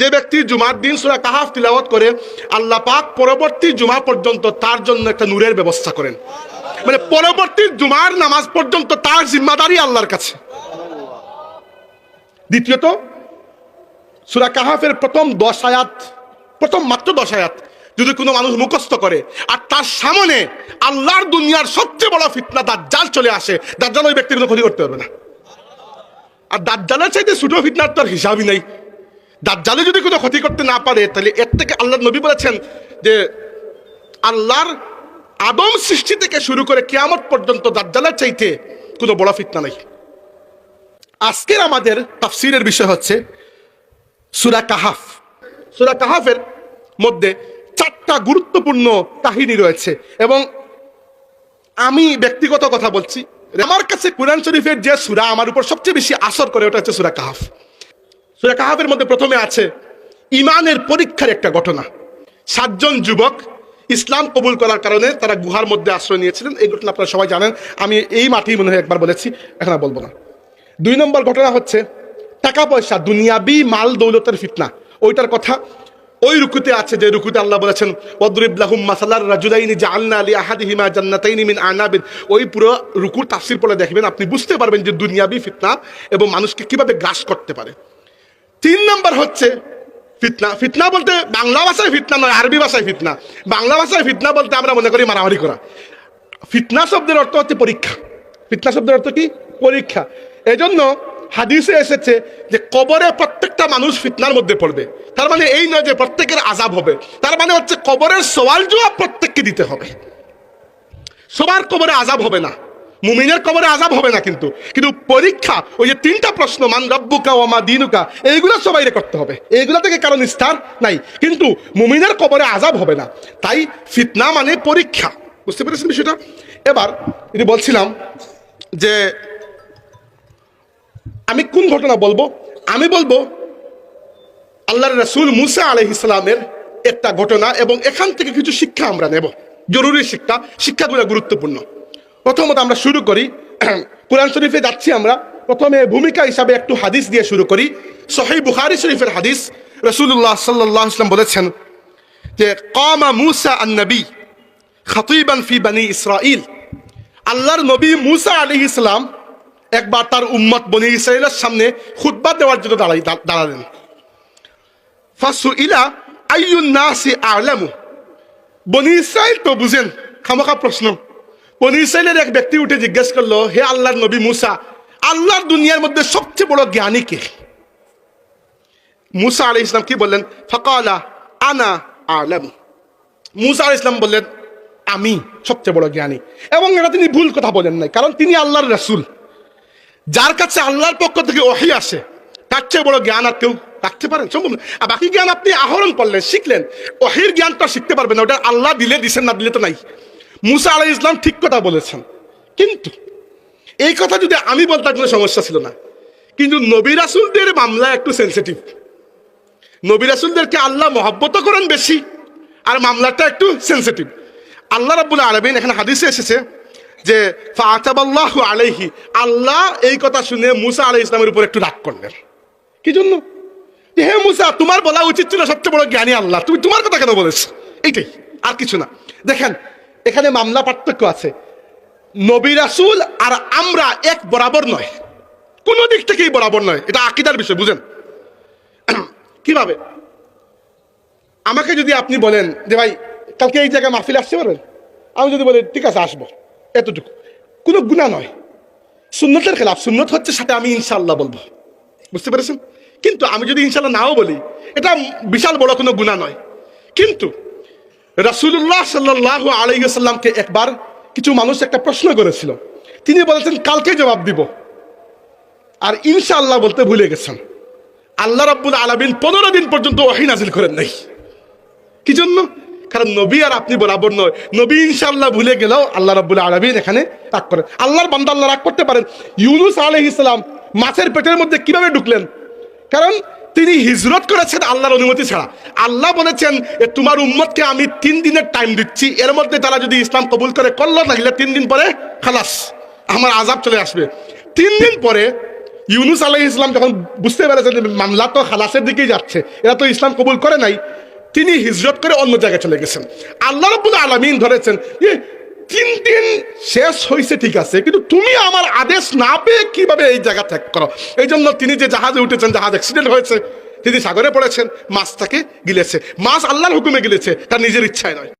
যে ব্যক্তি জুমার দিন সুরা কাহাফ তিলাওয়াত করে, আল্লাহ পাক পরবর্তী জুমা পর্যন্ত তার জন্য একটা নূরের ব্যবস্থা করেন। মানে পরবর্তী জুমার নামাজ পর্যন্ত তার জিম্মাদারি আল্লাহর কাছে। দ্বিতীয়ত, সুরা কাহাফের প্রথম দশ আয়াত, প্রথম মাত্র দশ আয়াত, যদি কোনো মানুষ মুখস্থ করে, আর তার সামনে আল্লাহর দুনিয়ার সবচেয়ে বড় ফিতনা দাজ্জাল চলে আসে, দাজ্জাল ওই ব্যক্তির কোনো ক্ষতি করতে পারবে না। আর দাজ্জালের চাইতে ছোট ফিতনার তো হিসাবই নেই। দাজ্জালে যদি কোনো ক্ষতি করতে না পারে, তাহলে এর থেকে আল্লাহ নবী বলেছেন যে আল্লাহর আদম সৃষ্টি থেকে শুরু করে কেয়ামত পর্যন্ত দাজ্জালের চাইতে কোনো বড় ফিতনা নেই। আজকের আমাদের তাফসিরের বিষয় হচ্ছে সুরা কাহাফ। সুরা কাহাফের মধ্যে চারটা গুরুত্বপূর্ণ কাহিনী রয়েছে এবং আমি ব্যক্তিগত কথা বলছি। আমার কাছে কোরআন শরীফের যে সুরা আমার উপর সবচেয়ে বেশি আসর করে, ওটা হচ্ছে সুরা কাহাফ। সুরা কাহাফের মধ্যে প্রথমে আছে, ইমানের পরীক্ষার একটা ঘটনা। সাতজন যুবক ইসলাম কবুল করার কারণে তারা গুহার মধ্যে আশ্রয় নিয়েছিলেন। এই ঘটনা আপনারা সবাই জানেন। আমি এই মাঠেই মনে হয় একবার বলেছি, এখন বলব না। দুই নম্বর ঘটনা হচ্ছে, টাকা পয়সা, দুনিয়াবি মাল দৌলতের ফিতনা। ওইটার কথা, ওই রুকুতে আছে যে রুকুতে আল্লাহ বলেছেন ওদরিবলাহুম মাসালার রাজুলাইনি জাআলনা লি আহাদিহিমা জান্নাতাইনি মিন আনাবিন। ওই পুরো রুকুর তাফসীর পড়ে দেখবেন, আপনি বুঝতে পারবেন যে দুনিয়াবি ফিতনা এবং মানুষকে কীভাবে গ্রাস করতে পারে। তিন নম্বর হচ্ছে ফিতনা। ফিতনা বলতে বাংলা ভাষায় ফিতনা নয়, আরবি ভাষায় ফিতনা। বাংলা ভাষায় ফিতনা বলতে আমরা মনে করি মারামারি করা। ফিতনা শব্দের অর্থ হচ্ছে পরীক্ষা। ফিতনা শব্দের অর্থ কি? পরীক্ষা। এজন্য হাদিসে এসেছে যে কবরে প্রত্যেকটা মানুষ ফিতনার মধ্যে পড়বে। তার মানে এই নয় যে প্রত্যেকের আজাব হবে। তার মানে হচ্ছে কবরের সওয়াল জবাব প্রত্যেককে দিতে হবে। সবার কবরে আজাব হবে না। মুমিনের কবরে আজাব হবে না কিন্তু। কিন্তু পরীক্ষা, ওই যে তিনটা প্রশ্ন, মান রব্বুকা ও মা দিনুকা, এইগুলো সবাই করতে হবে। এইগুলো থেকে কারণ নিস্তার নাই। কিন্তু মুমিনের কবরে আজাব হবে না। তাই ফিতনা মানে পরীক্ষা। বুঝতে পেরেছেন বিষয়টা? এবার যদি বলছিলাম যে আমি কোন ঘটনা বলব? আমি বলব আল্লাহর রসুল মুসা আলহ ইসলামের একটা ঘটনা এবং এখান থেকে কিছু শিক্ষা আমরা নেব। জরুরি শিক্ষা। শিক্ষাগুলো গুরুত্বপূর্ণ। প্রথমত আমরা শুরু করি, কোরআন শরীফে যাচ্ছি আমরা। প্রথমে ভূমিকা হিসাবে একটু হাদিস দিয়ে শুরু করি। সহি বুখারি শরীফের হাদিস রসুল্লাহ সাল্লাহ ইসলাম বলেছেন যে, কামা মুসা আন নবী খতিবান ফি বানি ইসরাইল আল্লাহর নবী মুসা আলী ইসলাম একবার তার উম্মত বনি ইসরায়েলের সামনে খুতবা দেওয়ার জন্য দাঁড়াই, দাঁড়ালেন। ফাসু ইলা আইয়ুন নাসি আলামু? বনি ইসরায়েল তো বুঝেন, খামোখা প্রশ্ন। বনি এক ব্যক্তি উঠে জিজ্ঞেস করল, হে আল্লাহর নবী মুসা, আল্লাহর দুনিয়ার মধ্যে সবচেয়ে বড় জ্ঞানী কে? মুসা আলী ইসলাম কি বললেন? ফকালা আনা আলম। মুসা আলী ইসলাম বললেন, আমি সবচেয়ে বড় জ্ঞানী। এবং এটা তিনি ভুল কথা বলেন নাই, কারণ তিনি আল্লাহর রাসুল। যার কাছে আল্লাহর পক্ষ থেকে ওহি আসে, তার চেয়ে বড় জ্ঞান আর কেউ রাখতে পারেন সম্ভব। আর বাকি জ্ঞান আপনি আহরণ করলেন, শিখলেন। ওহির জ্ঞানটা শিখতে পারবেন না, ওটা আল্লাহ দিলে, দিছেন না, দিলে তো নাই। মুসা আলাই ইসলাম ঠিক কথা বলেছেন। কিন্তু এই কথা যদি আমি বলতাম, কোনো সমস্যা ছিল না। কিন্তু নবী রাসুলদের মামলা একটু সেন্সিটিভ নবী রাসুলদেরকে আল্লাহ মহব্বত করেন বেশি, আর মামলাটা একটু সেন্সিটিভ আল্লাহ রাব্বুল আলমিন এখানে হাদিসে এসেছে যে ফাতাবাল্লাহ আলাইহি আল্লাহ এই কথা শুনে মুসা আলাই ইসলামের উপর একটু রাগ করলেন। কি জন্য? হে মুসা, তোমার বলা উচিত ছিল সবচেয়ে বড় জ্ঞানী আল্লাহ। তুমি তোমার কথা কেন বলেছ? এইটাই, আর কিছু না। দেখেন এখানে মামলা পার্থক্য আছে। নবী রাসূল আর আমরা এক বরাবর নয়। কোনো দিক থেকেই বরাবর নয়। এটা আকিদার বিষয়, বুঝেন? কীভাবে? আমাকে যদি আপনি বলেন যে, ভাই, কালকে এই জায়গায় মাহফিল আসতে পারবেন? আমি যদি বলি, ঠিক আছে, আসব। এতটুকু। কোনো গুণা নয়। সুন্নতের খেলাফ, সুন্নত হচ্ছে সাথে আমি ইনশাল্লাহ বলব। বুঝতে পেরেছেন? কিন্তু আমি যদি ইনশাল্লাহ নাও বলি, এটা বিশাল বড় কোনো গুণা নয়। কিন্তু রাসুল্লাহ সাল্লাহ আলাইসাল্লামকে একবার কিছু মানুষ একটা প্রশ্ন করেছিল। তিনি বলেছেন, কালকে জবাব দিব। আর ইনশাআল্লাহ বলতে ভুলে গেছেন। আল্লাহ রাব্বুল আলামিন পনেরো দিন পর্যন্ত ওহি নাজিল করেন নাই। কি জন্য? কারণ নবী আর আপনি বরাবর নয়। নবী ইনশাআল্লাহ ভুলে গেলেও আল্লাহ রাব্বুল আলামিন এখানে রাগ করেন। আল্লাহর বান্দা আল্লাহ রাগ করতে পারেন। ইউনুস আলাইহিস ইসলাম মাছের পেটের মধ্যে কীভাবে ঢুকলেন? কারণ তিনি হিজরত করেছেন আল্লাহর অনুমতি ছাড়া। আল্লাহ বলেছেন তোমার উম্মতকে আমি তিন দিনের টাইম দিচ্ছি। এর মধ্যে তারা যদি ইসলাম কবুল করে, করল তাহলে তিন দিন পরে খালাস। আমার আজাব চলে আসবে। তিন দিন পরে ইউনুস আলাহ ইসলাম যখন বুঝতে পেরেছেন মামলা তো খালাসের দিকেই যাচ্ছে, এরা তো ইসলাম কবুল করে নাই, তিনি হিজরত করে অন্য জায়গায় চলে গেছেন। আল্লাহ রব্বুল আলমিন ধরেছেন তিন দিন শেষ হয়েছে ঠিক আছে, কিন্তু তুমি আমার আদেশ না পেয়ে কীভাবে এই জায়গা ত্যাগ করো? এই জন্য তিনি যে জাহাজে উঠেছেন, জাহাজ অ্যাক্সিডেন্ট হয়েছে, তিনি সাগরে পড়েছেন, মাছ তাকে গিলেছে। মাছ আল্লাহর হুকুমে গিলেছে, তার নিজের ইচ্ছায় নয়।